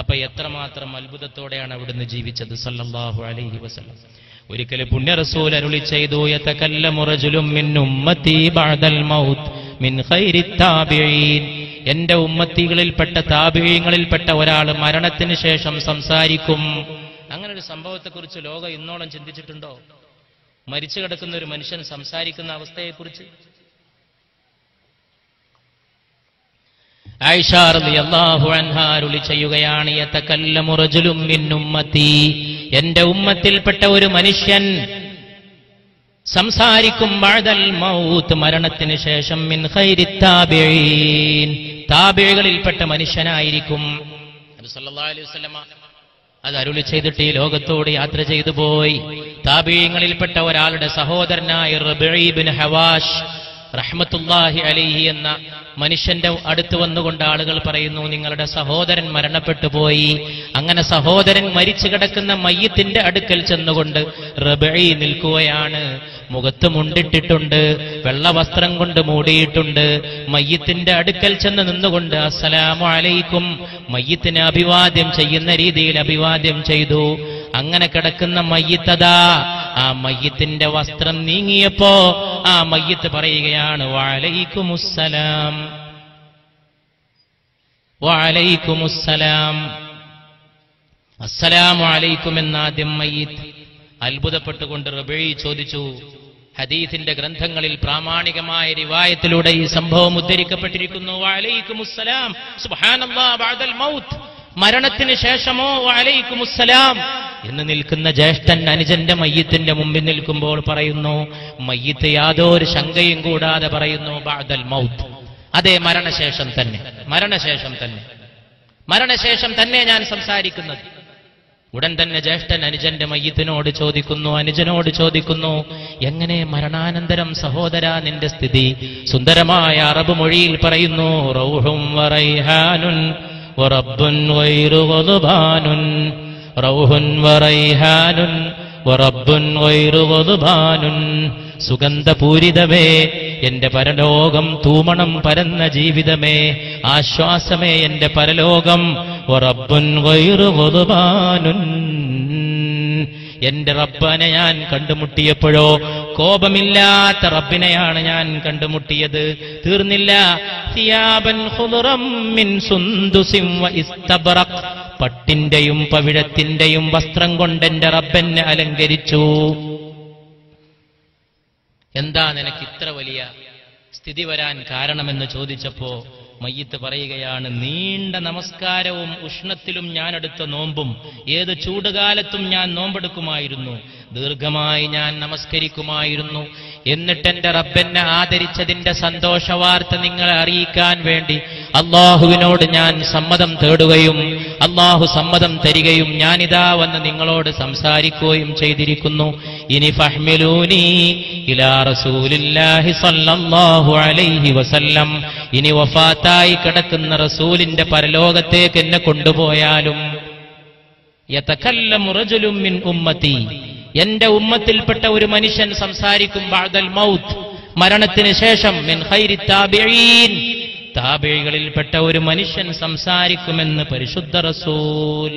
അപ്പൊ എത്രമാത്രം അത്ഭുതത്തോടെയാണ് അവിടുന്ന് ജീവിച്ചത്? സല്ലല്ലാഹു അലൈഹി വസല്ലം. ഒരിക്കൽ പുണ്യ റസൂൽ അരുളി ചെയ്തു മിൻ ഉമ്മത്തി ബഅദൽ മൗത്ത് മിൻ എന്റെ ഉമ്മത്തികളിൽപ്പെട്ട താബിഈങ്ങളിൽപ്പെട്ട ഒരാൾ മരണത്തിന് ശേഷം സംസാരിക്കും. അങ്ങനെ ഒരു സംഭവത്തെക്കുറിച്ച് ലോകം ഇന്നോളം ചിന്തിച്ചിട്ടുണ്ടോ? മരിച്ചു കിടക്കുന്ന ഒരു മനുഷ്യൻ സംസാരിക്കുന്ന അവസ്ഥയെക്കുറിച്ച്? ചെയ്യുകയാണ് എന്റെ ഉമ്മത്തിൽപ്പെട്ട ഒരു മനുഷ്യൻ സംസാരിക്കും ബഅദൽ മൗത്ത് മരണത്തിന് ശേഷം മിൻ ഹൈരി മനുഷ്യനായിരിക്കും. അത് അരുളി ചെയ്തിട്ട് ഈ ലോകത്തോട് യാത്ര ചെയ്തു പോയി. താബീയങ്ങളിൽപ്പെട്ട ഒരാളുടെ സഹോദരനായ റബീബിൻ ഹവാഷ് റഹ്മത്തുല്ലാഹി അലിഹി എന്ന മനുഷ്യന്റെ അടുത്ത് വന്നുകൊണ്ട് ആളുകൾ പറയുന്നു നിങ്ങളുടെ സഹോദരൻ മരണപ്പെട്ടു പോയി. അങ്ങനെ സഹോദരൻ മരിച്ചു കിടക്കുന്ന മയ്യത്തിന്റെ അടുക്കൽ ചെന്നുകൊണ്ട് റബഈ നിൽക്കുകയാണ്. മുഖത്ത് മുണ്ടിട്ടിട്ടുണ്ട് വെള്ള വസ്ത്രം കൊണ്ട് മൂടിയിട്ടുണ്ട്. മയ്യത്തിന്റെ അടുക്കൽ ചെന്ന് നിന്നുകൊണ്ട് അസ്സലാമു അലൈക്കും മയ്യത്തിന് അഭിവാദ്യം ചെയ്യുന്ന രീതിയിൽ അഭിവാദ്യം ചെയ്തു. അങ്ങനെ കിടക്കുന്ന മയ്യത്തതാ ആ മയ്യത്തിന്റെ വസ്ത്രം നീങ്ങിയപ്പോ ആ മയ്യത്ത് പറയുകയാണ് വാലൈക്കുമുസ്സലാം വാലൈക്കുമുസ്സലാം അസ്സലാമു അലൈക്കും എന്നാദ്യം മയ്യത്ത് അത്ഭുതപ്പെട്ടുകൊണ്ട് റബേഴി ചോദിച്ചു ഹദീസിന്റെ ഗ്രന്ഥങ്ങളിൽ പ്രാമാണികമായ റിവായത്തിലൂടെ ഈ സംഭവം ഉദ്ധരിക്കപ്പെട്ടിരിക്കുന്നു. മൗത്ത് മരണത്തിന് ശേഷമോ അലൈക്കുമുസ്സലാം എന്ന് നിൽക്കുന്ന ജ്യേഷ്ഠൻ അനുജന്റെ മയ്യത്തിന്റെ മുമ്പിൽ നിൽക്കുമ്പോൾ പറയുന്നു മയ്യത്ത് യാതൊരു ശങ്കയും കൂടാതെ പറയുന്നു ബാദൽ മൗത്ത്. അതെ മരണശേഷം തന്നെ മരണശേഷം തന്നെ. മരണശേഷം തന്നെ ഞാൻ സംസാരിക്കുന്നത്. ഉടൻ തന്നെ ജ്യേഷ്ഠൻ അനുജന്റെ മയ്യത്തിനോട് ചോദിക്കുന്നു അനുജനോട് ചോദിക്കുന്നു എങ്ങനെ മരണാനന്തരം സഹോദര നിന്റെ സ്ഥിതി? സുന്ദരമായ അറബ് മൊഴിയിൽ പറയുന്നു റൗഹും വറൈഹാനുൻ വറബ്ബുൻ غضبان روح റൗഹുൻ വറൈഹാനുൻ വറബ്ബുൻ غضبان സുഗന്ധപൂരിതമേ എന്റെ പരലോകം തൂമണം പരന്ന ജീവിതമേ ആശ്വാസമേ എന്റെ പരലോകം റബ്ബുൻ ഗൈറു ഗളുബാനുൻ എന്റെ റബ്ബനെ ഞാൻ കണ്ടുമുട്ടിയപ്പോഴോ കോപമില്ലാത്ത റബ്ബിനെയാണ് ഞാൻ കണ്ടുമുട്ടിയത്. തീർന്നില്ല. പട്ടിന്റെയും പവിഴത്തിന്റെയും വസ്ത്രം കൊണ്ടെന്റെ എന്റെ റബ്ബനെ അലങ്കരിച്ചു. എന്താ നിനക്ക് ഇത്ര വലിയ സ്ഥിതി വരാൻ കാരണമെന്ന് ചോദിച്ചപ്പോ മയ്യത്ത് പറയുകയാണ് നീണ്ട നമസ്കാരവും ഉഷ്ണത്തിലും ഞാൻ എടുത്ത നോമ്പും ഏത് ചൂടുകാലത്തും ഞാൻ നോമ്പെടുക്കുമായിരുന്നു. ദീർഘമായി ഞാൻ നമസ്കരിക്കുമായിരുന്നു. എന്നിട്ട് എന്റെ റബ്ബെന്നെ ആദരിച്ചതിന്റെ സന്തോഷ വാർത്ത നിങ്ങളെ അറിയിക്കാൻ വേണ്ടി അള്ളാഹുവിനോട് ഞാൻ സമ്മതം തേടുകയും അള്ളാഹു സമ്മതം തരികയും ഞാനിതാ വന്ന് നിങ്ങളോട് സംസാരിക്കുകയും ചെയ്തിരിക്കുന്നു. ഇനി ഫഹ്മിലൂനി ഇലാ റസൂലില്ലാഹി സല്ലല്ലാഹു അലൈഹി വസല്ലം. ഇനി വഫാത്തായി കിടക്കുന്ന റസൂലിന്റെ പരലോകത്തേക്ക് എന്നെ കൊണ്ടുപോയാലും മിൻ ഉമ്മത്തി. എന്റെ ഉമ്മത്തിൽപ്പെട്ട ഒരു മനുഷ്യൻ സംസാരിക്കും ബാദൽ മൗത്ത് മരണത്തിന് ശേഷം മിൻ ഹൈരി താബിഴീൻ താബിഴികളിൽപ്പെട്ട ഒരു മനുഷ്യൻ സംസാരിക്കുമെന്ന് പരിശുദ്ധ റസൂൽ.